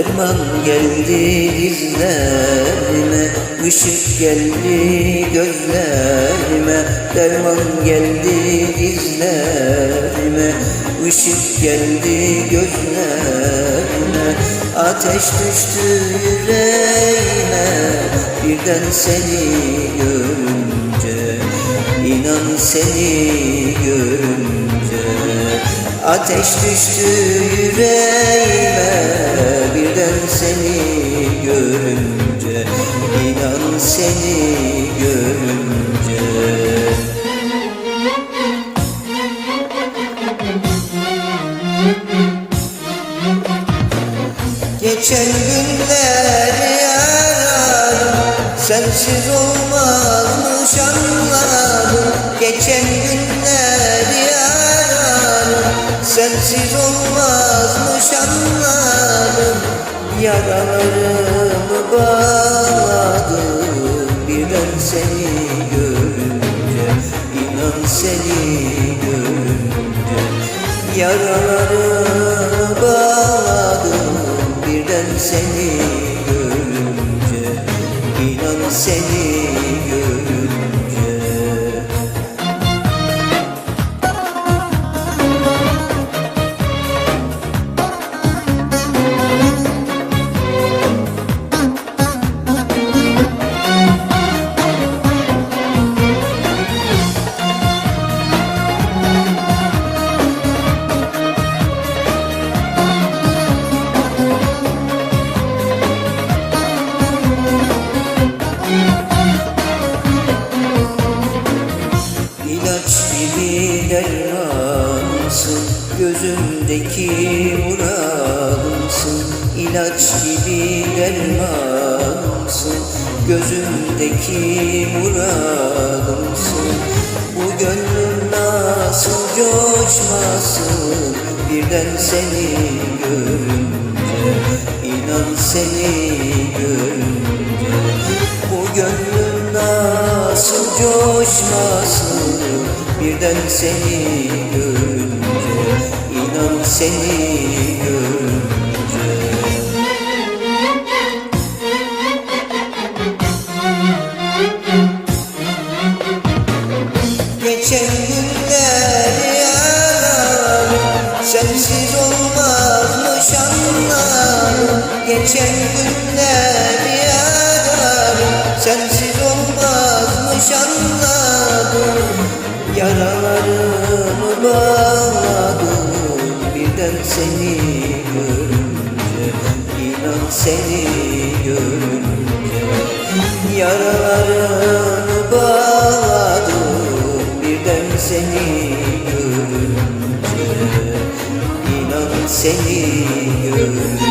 Derman geldi dizlerime Işık geldi gözlerime. Derman geldi dizlerime Işık geldi gözlerime. Ateş düştü yüreğime Birden seni görünce İnan seni görünce Ateş düştü yüreğime Birden seni görünce İnan seni görünce. Geçen günler yararım Sensiz olmazmış Sensiz olmazmış anladım Yaralarımı bağladım. Birden seni görünce inan seni görünce. Yaralarımı bağladım. Birden seni görünce inan seni Gözümdeki muradımsın İlaç gibi dermansın. Gözümdeki muradımsın Bu gönlüm nasıl coşmasın? Birden seni görünce inan seni görünce. Bu gönlüm nasıl coşmasın? Birden seni görünce seni görünce. Geçen günler yararım Sensiz olmazmış anlarım. Geçen günler yararım Sensiz olmazmış anladım Yaralarımı seni görünce inan seni görünce. Yaralarımı bağladım Birden seni görünce inan seni görünce